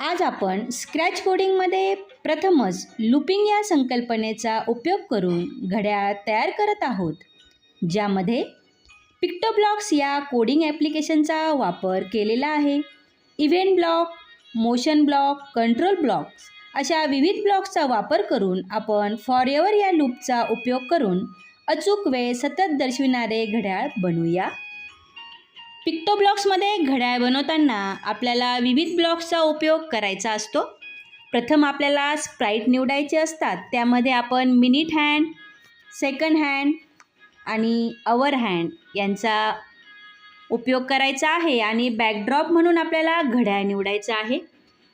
आज आपण स्क्रॅच कोडिंगमध्ये प्रथमच लुपिंग या संकल्पनेचा उपयोग करून घड्याळ तयार करत आहोत ज्यामध्ये पिक्टोब्लॉक्स या कोडिंग ॲप्लिकेशनचा वापर केलेला आहे. Event block motion block control blocks अशा विविध ब्लॉक्सचा वापर करून आपण फॉरएवर या लूपचा उपयोग करून अचूक वेळ सतत दर्शविणारे घड्याळ बनवूया. पिक्टोब्लॉक्समध्ये घड्याळ बनवताना आपल्याला विविध ब्लॉक्सचा उपयोग करायचा असतो. प्रथम आपल्याला स्प्राईट निवडायचे असतात. त्यामध्ये आपण मिनिट हँड सेकंड हँड आणि अवर हँड यांचा उपयोग करायचा आहे आणि बॅकड्रॉप म्हणून आपल्याला घड्याळ निवडायचं आहे.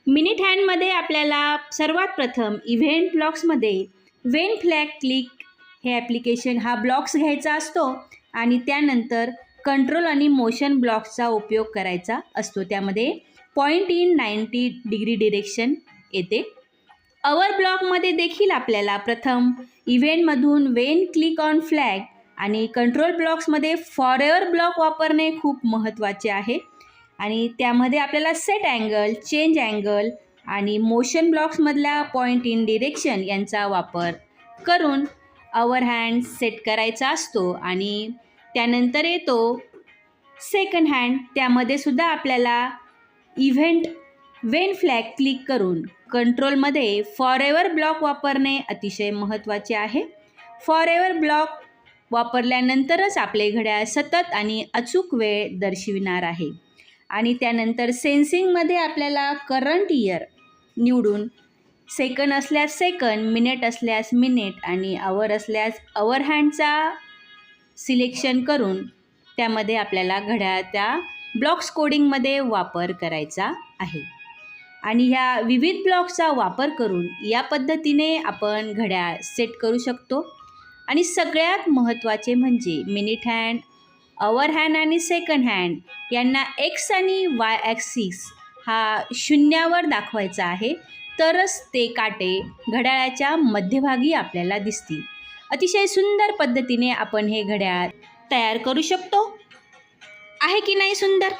मिनिट हँडमध्ये आपल्याला सर्वात प्रथम इव्हेंट ब्लॉक्समध्ये वेन फ्लॅग क्लिक हे ॲप्लिकेशन हा ब्लॉक्स घ्यायचा असतो आणि त्यानंतर कंट्रोल आणि मोशन ब्लॉक्सचा उपयोग करायचा असतो. त्यामध्ये point in ninety degree direction येते. अवर ब्लॉकमध्ये देखील आपल्याला प्रथम इव्हेंटमधून वेन क्लिक ऑन फ्लॅग आणि कंट्रोल ब्लॉक्समध्ये फॉरेवर ब्लॉक वापरणे खूप महत्त्वाचे आहे. आणि त्यामध्ये आपल्याला सेट अँगल चेंज अँगल आणि मोशन ब्लॉक्समधल्या पॉईंट इन डिरेक्शन यांचा वापर करून अवर हँड सेट करायचा असतो. आणि त्यानंतर येतो सेकंड हँड त्यामध्ये सुद्धा आपल्याला इव्हेंट वेन फ्लॅग क्लिक करून कंट्रोलमध्ये फॉरेवर ब्लॉक वापरणे अतिशय महत्त्वाचे आहे. फॉरेवर ब्लॉक वापरल्यानंतरच आपले घड्याळ सतत आणि अचूक वेळ दर्शविणार आहे. आणि त्यानंतर सेन्सिंगमध्ये आपल्याला करंट इयर निवडून सेकंड असल्यास सेकंड मिनिट असल्यास मिनिट आणि आवर असल्यास अवर हँडचा सिलेक्शन करून त्यामध्ये आपल्याला घड्याळ त्या ब्लॉक्स कोडिंगमध्ये वापर करायचा आहे. आणि ह्या विविध ब्लॉक्सचा वापर करून या पद्धतीने आपण घड्याळ सेट करू शकतो. आणि सगळ्यात महत्त्वाचे म्हणजे मिनिट हँड अवर हँड आणि सेकंड हँड यांना एक्स आणि वाय ॲक्सिस हा शून्यावर दाखवायचा आहे. तरच ते काटे घड्याळाच्या मध्यभागी आपल्याला दिसतील. अतिशय सुंदर पद्धतीने आपण हे घड्याळ तयार करू शकतो. आहे की नाही सुंदर?